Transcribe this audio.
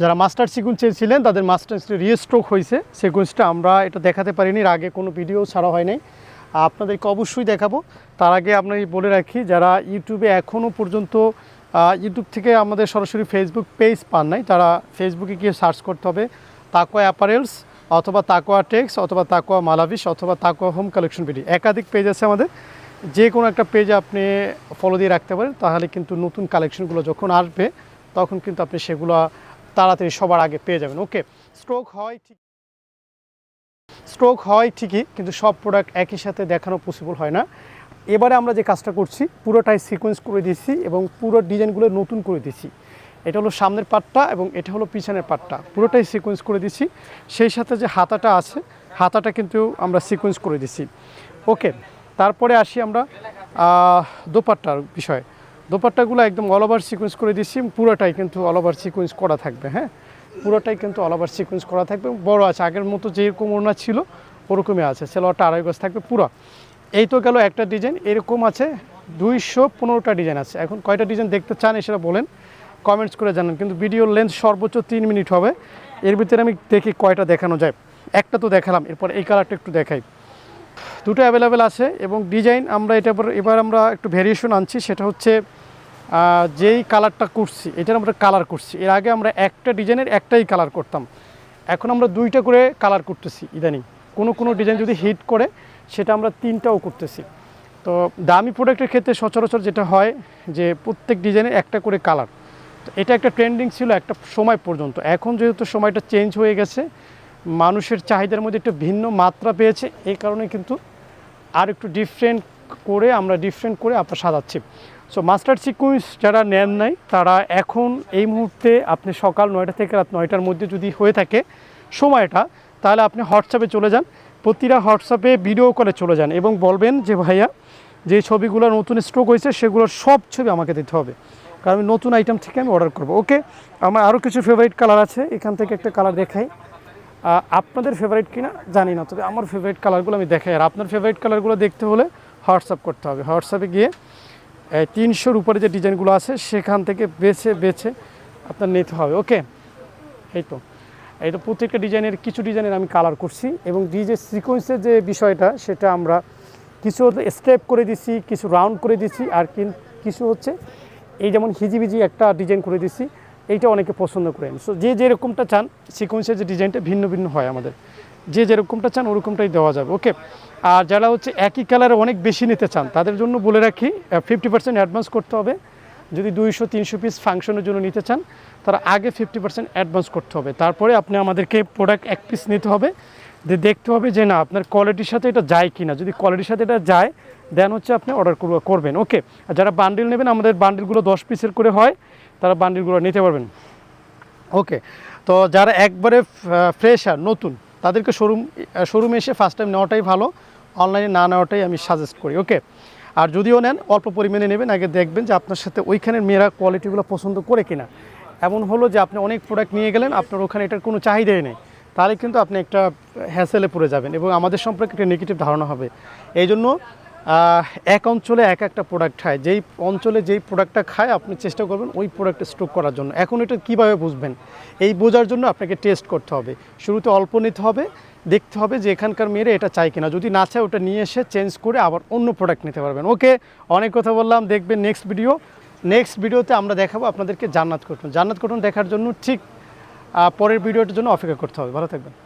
যারা master sequence চেয়েছিলেন তাদের মাস্টার রিস্ট্রোক হয়েছে। সিকুয়েন্সটা আমরা এটা দেখাতে পারিনি আগে কোনো ভিডিও ছাড়া হয় নাই। আপনাদেরকে অবশ্যই দেখাবো। তার আগে আপনাকে বলে রাখি, যারা ইউটিউবে এখনও পর্যন্ত ইউটিউব থেকে আমাদের সরাসরি ফেসবুক পেজ পান নাই, তারা ফেসবুকে গিয়ে সার্চ করতে হবে তাকোয়া অ্যাপারেলস অথবা তাকোয়া টেক্স অথবা তাকোয়া মালাবিশ অথবা তাকোয়া হোম কালেকশন বিডি একাধিক পেজ আছে আমাদের। যে কোনো একটা পেজ আপনি ফলো দিয়ে রাখতে পারেন, তাহলে কিন্তু নতুন কালেকশনগুলো যখন আসবে, তখন কিন্তু আপনি সেগুলো তাড়াতাড়ি সবার আগে পেয়ে যাবেন। ওকে স্ট্রোক হয় ঠিক স্ট্রোক হয় ঠিকই, কিন্তু সব প্রোডাক্ট একই সাথে দেখানো পসিবল হয় না। এবারে আমরা যে কাজটা করছি, পুরোটাই সিকোয়েন্স করে দিয়েছি এবং পুরো ডিজাইনগুলো নতুন করে দিয়েছি। এটা হলো সামনের পাটটা এবং এটা হলো পিছনের পাটটা। পুরোটাই সিকোয়েন্স করে দিছি সেই সাথে যে হাতাটা আছে, হাতাটা কিন্তু আমরা সিকোয়েন্স করে দিছি ওকে তারপরে আসি আমরা দোপাট্টার বিষয়ে। দোপাট্টাগুলো একদম অল ওভার সিকোয়েন্স করে দিচ্ছি পুরোটাই কিন্তু অল ওভার সিকোয়েন্স করা থাকবে হ্যাঁ? পুরোটাই কিন্তু অল ওভার সিকোয়েন্স করা থাকবে বড় আছে, আগের মতো যেরকম ওড়না ছিল, ওরকমই আছে সেলোয়ারটা আড়াই গজ থাকবে পুরো। এই তো গেল একটা ডিজাইন এরকম আছে, দুইশো পনেরোটা ডিজাইন আছে। এখন কয়টা ডিজাইন দেখতে চান সেটা বলেন কমেন্টস করে জানান, কিন্তু ভিডিওর লেন্থ সর্বোচ্চ তিন মিনিট হবে। এর ভিতরে আমি দেখি কয়টা দেখানো যায়। একটা তো দেখালাম, এরপর এই কালারটা একটু দেখাই। দুটো অ্যাভেলেবেল আছে, এবং ডিজাইন আমরা এটা এবার আমরা একটু ভেরিয়েশন আনছি, সেটা হচ্ছে যেই কালারটা করছি, এটার আমরা কালার করছি। এর আগে আমরা একটা ডিজাইনের একটাই কালার করতাম। এখন আমরা দুইটা করে কালার করতেছি ইদানিং। কোনো কোনো ডিজাইন যদি হিট করে, সেটা আমরা তিনটাও করতেছি। তো দামি প্রোডাক্টের ক্ষেত্রে সচরাচর যেটা হয় যে, প্রত্যেক ডিজাইনের একটা করে কালার তো এটা একটা ট্রেন্ডিং ছিল একটা সময় পর্যন্ত। এখন যেহেতু সময়টা চেঞ্জ হয়ে গেছে, মানুষের চাহিদার মধ্যে একটু ভিন্ন মাত্রা পেয়েছে, এই কারণে কিন্তু আর একটু ডিফারেন্ট করে আমরা ডিফারেন্ট করে আপনার সাজাচ্ছি। সো মাস্টার সিকুয়েন্স যারা নেন নাই, তারা এখন এই মুহূর্তে আপনি সকাল নয়টা থেকে রাত নয়টার মধ্যে যদি হয়ে থাকে সময়টা, তাহলে আপনি হোয়াটসঅ্যাপে চলে যান। প্রতিটা হোয়াটসঅ্যাপে ভিডিও কলে চলে যান এবং বলবেন যে, ভাইয়া, যে ছবিগুলো নতুন স্ট্রোক হয়েছে, সেগুলোর সব ছবি আমাকে দিতে হবে। কারণ আমি নতুন আইটেম থেকে আমি অর্ডার করব। ওকে আমার আরও কিছু ফেভারিট কালার আছে, এখান থেকে একটা কালার দেখাই। আপনাদের ফেভারিট কিনা জানি না, তবে আমার ফেভারিট কালারগুলো আমি দেখাই। আর আপনার ফেভারিট কালারগুলো দেখতে হলে হোয়াটসঅ্যাপ করতে হবে। হোয়াটসঅ্যাপে গিয়ে তিনশোর উপরে যে ডিজাইনগুলো আছে, সেখান থেকে বেছে বেছে আপনার নিতে হবে, ওকে? এই তো। এই তো প্রত্যেকটা ডিজাইনের কিছু ডিজাইনের আমি কালার করছি এবং ডিজে সিকোয়েন্সের যে বিষয়টা, সেটা আমরা কিছু স্টেপ করে দিছি, কিছু রাউন্ড করে দিছি, আর কিছু হচ্ছে, এই যেমন হিজিবিজি একটা ডিজাইন করে দিছি এইটা অনেকে পছন্দ করেন। সো যে যেরকমটা চান সিকোয়েন্সের যে ডিজাইনটা ভিন্ন ভিন্ন হয় আমাদের। যে যেরকমটা চান, ওরকমটাই দেওয়া যাবে ওকে আর যারা হচ্ছে একই কালার অনেক বেশি নিতে চান, তাদের জন্য বলে রাখি ফিফটি পার্সেন্ট অ্যাডভান্স করতে হবে। যদি দুইশো, তিনশো পিস ফাংশনের জন্য নিতে চান, তারা আগে ফিফটি পার্সেন্ট অ্যাডভান্স করতে হবে। তারপরে আপনি আমাদেরকে প্রোডাক্ট এক পিস নিতে হবে। যে দেখতে হবে যে না, আপনার কোয়ালিটির সাথে এটা যায় কি না যদি কোয়ালিটির সাথে এটা যায় দেন হচ্ছে আপনি অর্ডার করবেন। ওকে আর যারা বান্ডিল নেবেন, আমাদের বান্ডিলগুলো দশ পিসের করে হয়, তারা বান্ডিলগুলো নিতে পারবেন। ওকে তো যারা একবারে ফ্রেশার নতুন, তাদেরকে শোরুম শোরুমে এসে ফার্স্ট টাইম নেওয়াটাই ভালো। অনলাইনে না নেওয়াটাই আমি সাজেস্ট করি। ওকে আর যদিও নেন, অল্প পরিমাণে নেবেন, আগে দেখবেন যে আপনার সাথে ওইখানের মেয়েরা কোয়ালিটিগুলো পছন্দ করে কিনা। এমন হলো যে আপনি অনেক প্রোডাক্ট নিয়ে গেলেন, আপনার ওখানে এটার কোনো চাহিদাই নেই। তাহলে কিন্তু আপনি একটা হ্যাসেলে পড়ে যাবেন এবং আমাদের সম্পর্কে একটা নেগেটিভ ধারণা হবে। এই জন্য এক অঞ্চলে এক একটা প্রোডাক্ট খায়। যেই অঞ্চলে যেই প্রোডাক্টটা খায়, আপনি চেষ্টা করবেন ওই প্রোডাক্টটা স্টক করার জন্য। এখন এটা কীভাবে বুঝবেন? এই বোঝার জন্য আপনাকে টেস্ট করতে হবে। শুরুতে অল্প নিতে হবে, দেখতে হবে যে এখানকার মেয়েরা এটা চাই কিনা। যদি না চায়, ওটা নিয়ে এসে চেঞ্জ করে আবার অন্য প্রোডাক্ট নিতে পারবেন। ওকে? অনেক কথা বললাম। দেখবেন নেক্সট ভিডিও নেক্সট ভিডিওতে আমরা দেখাবো আপনাদেরকে জান্নাত কটন জান্নাত কটন দেখার জন্য ঠিক পরের ভিডিওটার জন্য অপেক্ষা করতে হবে। ভালো থাকবেন।